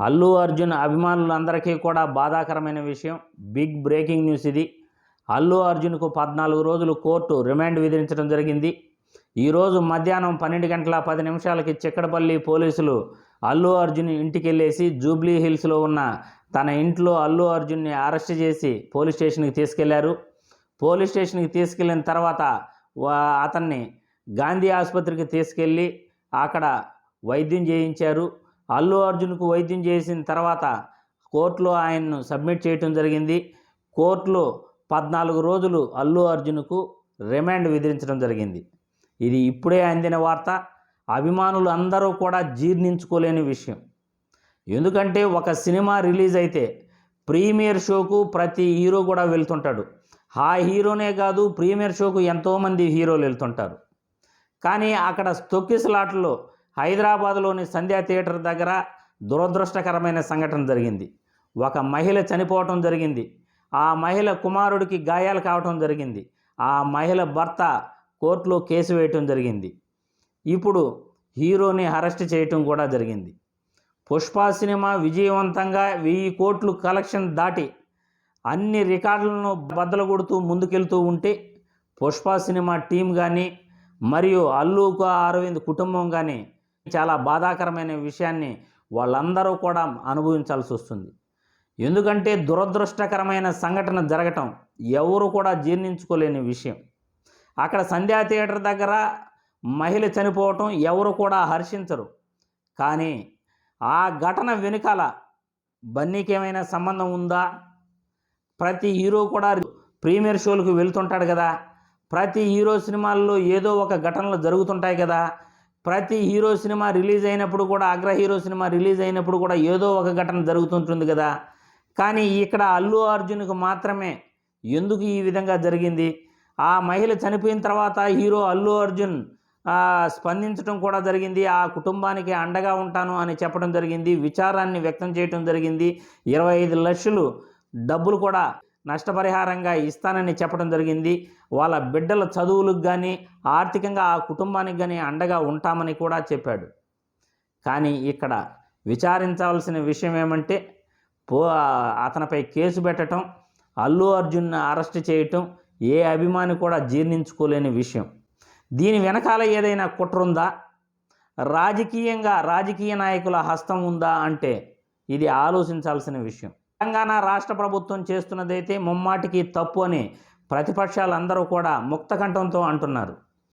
అల్లు అర్జున్ అభిమానులందరికీ కూడా బాధాకరమైన విషయం. బిగ్ బ్రేకింగ్ న్యూస్ ఇది. అల్లు అర్జున్కు పద్నాలుగు రోజులు కోర్టు రిమాండ్ విధించడం జరిగింది. ఈరోజు మధ్యాహ్నం పన్నెండు గంటల పది నిమిషాలకి చిక్కడపల్లి పోలీసులు అల్లు అర్జున్ ఇంటికి వెళ్ళేసి జూబ్లీ హిల్స్లో ఉన్న తన ఇంట్లో అల్లు అర్జున్ని అరెస్ట్ చేసి పోలీస్ స్టేషన్కి తీసుకెళ్ళారు. పోలీస్ స్టేషన్కి తీసుకెళ్ళిన తర్వాత వా- అతన్ని గాంధీ ఆసుపత్రికి తీసుకెళ్ళి అక్కడ వైద్యం చేయించారు. అల్లు అర్జున్కు వైద్యం చేసిన తర్వాత కోర్టులో ఆయన్ను సబ్మిట్ చేయటం జరిగింది. కోర్టులో పద్నాలుగు రోజులు అల్లు అర్జున్కు రిమాండ్ విధించడం జరిగింది. ఇది ఇప్పుడే అందిన వార్త. అభిమానులు అందరూ కూడా జీర్ణించుకోలేని విషయం. ఎందుకంటే ఒక సినిమా రిలీజ్ అయితే ప్రీమియర్ షోకు ప్రతి హీరో కూడా వెళ్తుంటాడు. ఆ హీరోనే కాదు ప్రీమియర్ షోకు ఎంతోమంది హీరోలు వెళ్తుంటారు. కానీ అక్కడ స్లాట్లో హైదరాబాద్లోని సంధ్యా థియేటర్ దగ్గర దురదృష్టకరమైన సంఘటన జరిగింది. ఒక మహిళ చనిపోవటం జరిగింది. ఆ మహిళ కుమారుడికి గాయాలు కావటం జరిగింది. ఆ మహిళ భర్త కోర్టులో కేసు వేయటం జరిగింది. ఇప్పుడు హీరోని అరెస్ట్ చేయటం కూడా జరిగింది. పుష్ప సినిమా విజయవంతంగా వెయ్యి కోట్లు కలెక్షన్ దాటి అన్ని రికార్డులను బద్దలు కొడుతూ ముందుకెళ్తూ ఉంటే పుష్ప సినిమా టీం కానీ మరియు అల్లుకు అరవింద్ కుటుంబం కానీ చాలా బాధాకరమైన విషయాన్ని వాళ్ళందరూ కూడా అనుభవించాల్సి వస్తుంది. ఎందుకంటే దురదృష్టకరమైన సంఘటన జరగటం ఎవరు కూడా జీర్ణించుకోలేని విషయం. అక్కడ సంధ్యా థియేటర్ దగ్గర మహిళ చనిపోవటం ఎవరు కూడా హర్షించరు. కానీ ఆ ఘటన వెనుకాల బన్నీకి ఏమైనా సంబంధం ఉందా? ప్రతి హీరో కూడా ప్రీమియర్ షోలకు వెళ్తుంటాడు కదా. ప్రతి హీరో సినిమాల్లో ఏదో ఒక ఘటనలు జరుగుతుంటాయి కదా. ప్రతి హీరో సినిమా రిలీజ్ అయినప్పుడు కూడా అగ్ర హీరో సినిమా రిలీజ్ అయినప్పుడు కూడా ఏదో ఒక ఘటన జరుగుతుంటుంది కదా. కానీ ఇక్కడ అల్లు అర్జున్కు మాత్రమే ఎందుకు ఈ విధంగా జరిగింది? ఆ మహిళ చనిపోయిన తర్వాత హీరో అల్లు అర్జున్ స్పందించడం కూడా జరిగింది. ఆ కుటుంబానికి అండగా ఉంటాను అని చెప్పడం జరిగింది. విచారాన్ని వ్యక్తం చేయడం జరిగింది. ఇరవై ఐదు లక్షలు డబ్బులు కూడా నష్టపరిహారంగా ఇస్తానని చెప్పడం జరిగింది. వాళ్ళ బిడ్డల చదువులకు కానీ ఆర్థికంగా ఆ కుటుంబానికి కానీ అండగా ఉంటామని కూడా చెప్పాడు. కానీ ఇక్కడ విచారించవలసిన విషయం ఏమంటే పో అతనిపై కేసు పెట్టడం అల్లు అర్జున్ను అరెస్ట్ చేయటం ఏ అభిమాని కూడా జీర్ణించుకోలేని విషయం. దీని వెనకాల ఏదైనా కుట్ర ఉందా? రాజకీయంగా రాజకీయ నాయకుల హస్తం ఉందా అంటే ఇది ఆలోచించాల్సిన విషయం. తెలంగాణ రాష్ట్ర ప్రభుత్వం చేస్తున్నదైతే ముమ్మాటికి తప్పు అని ప్రతిపక్షాలందరూ కూడా ముక్తకంఠంతో అంటున్నారు.